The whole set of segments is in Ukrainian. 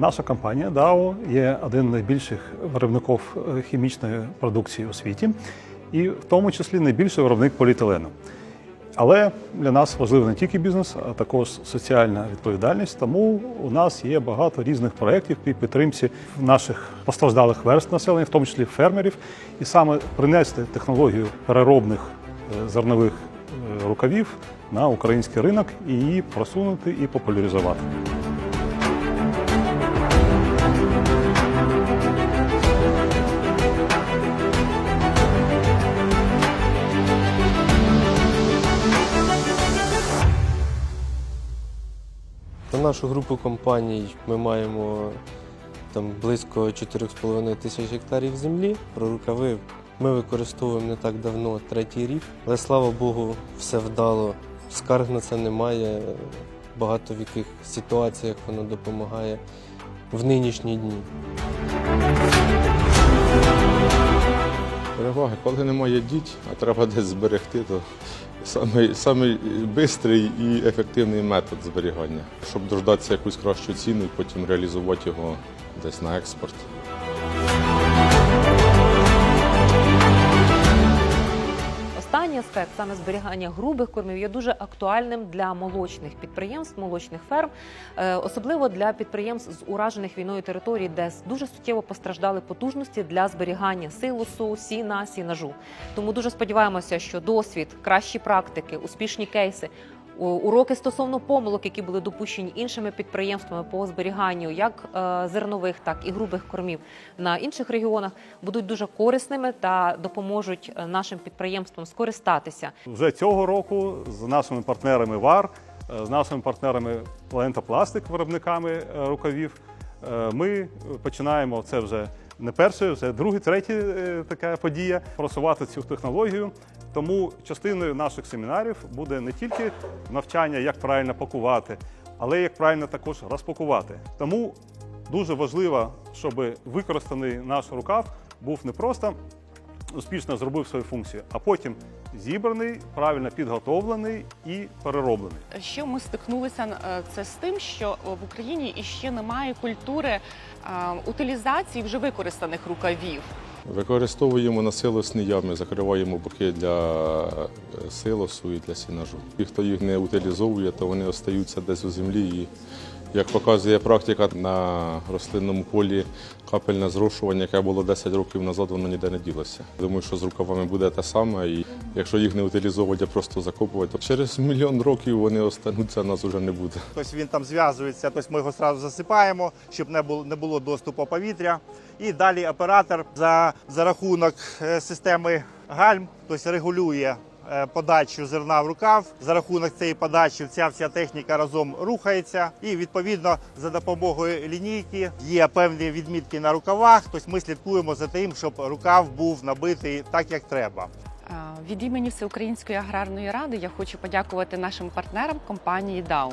Наша компанія DAO є один з найбільших виробників е, хімічної продукції у світі, і в тому числі найбільший виробник поліетилену. Але для нас важливий не тільки бізнес, а також соціальна відповідальність. Тому у нас є багато різних проєктів при підтримці наших постраждалих верст населення, в тому числі фермерів, і саме принести технологію переробних е, зернових е, рукавів на український ринок і її просунути і популяризувати. На нашу групу компаній ми маємо там близько 4,5 тисяч гектарів землі. Про рукави ми використовуємо не так давно, третій рік. Але слава Богу, все вдало. Скарг на це немає. Багато в яких ситуаціях воно допомагає в нинішні дні. Переваги, коли немає діть, а треба десь зберегти, то самий, самий бистрий і ефективний метод зберігання, щоб дождатися якусь кращу ціну і потім реалізувати його десь на експорт. Аспект саме зберігання грубих кормів є дуже актуальним для молочних підприємств, молочних ферм, е, особливо для підприємств з уражених війною територій, де дуже суттєво постраждали потужності для зберігання силосу, сіна, сінажу. Тому дуже сподіваємося, що досвід, кращі практики, успішні кейси. Уроки стосовно помилок, які були допущені іншими підприємствами по зберіганню як е, зернових, так і грубих кормів на інших регіонах, будуть дуже корисними та допоможуть е, нашим підприємствам скористатися. Вже цього року з нашими партнерами ВАР, е, з нашими партнерами Планета Пластик, виробниками рукавів, ми починаємо це вже не перше, вже друге, третя е, така подія просувати цю технологію. Тому частиною наших семінарів буде не тільки навчання, як правильно пакувати, але як правильно також розпакувати. Тому дуже важливо, щоб використаний наш рукав був не просто успішно зробив свою функцію, а потім зібраний, правильно підготовлений і перероблений. Що ми стикнулися е, це з тим, що в Україні іще немає культури е, утилізації вже використаних рукавів. Використовуємо на силосні ями, закриваємо боки для е, силосу і для сінажу. Ті, хто їх не утилізовує, то вони остаються десь у землі. І, як показує практика, на рослинному полі капельне зрошування, яке було 10 років назад, воно ніде не ділося. Думаю, що з рукавами буде те саме. І якщо їх не утилізовувати, а просто закопувати, то через мільйон років вони остануться, нас вже не буде. Тобто він там зв'язується, тобто ми його одразу засипаємо, щоб не було, не було доступу повітря. І далі оператор за, за рахунок е, системи гальм тобто регулює подачу зерна в рукав. За рахунок цієї подачі ця вся техніка разом рухається. І відповідно за допомогою лінійки є певні відмітки на рукавах. Тобто ми слідкуємо за тим, щоб рукав був набитий так, як треба. Від імені Всеукраїнської аграрної ради я хочу подякувати нашим партнерам компанії DAO.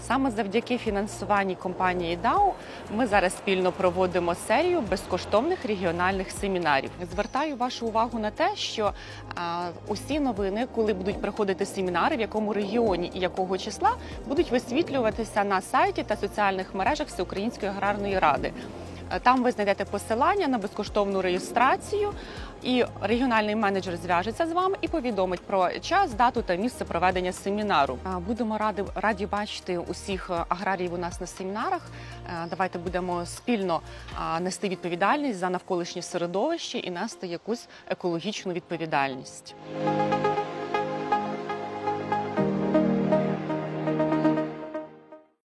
Саме завдяки фінансуванні компанії DAO ми зараз спільно проводимо серію безкоштовних регіональних семінарів. Звертаю вашу увагу на те, що усі новини, коли будуть проходити семінари, в якому регіоні і якого числа, будуть висвітлюватися на сайті та соціальних мережах Всеукраїнської аграрної ради. Е, Там ви знайдете посилання на безкоштовну реєстрацію, і регіональний менеджер зв'яжеться з вами і повідомить про час, дату та місце проведення семінару. Е, Будемо раді, раді бачити усіх е, аграріїв у нас на семінарах. Давайте будемо спільно нести відповідальність за навколишнє середовище і нести якусь екологічну відповідальність.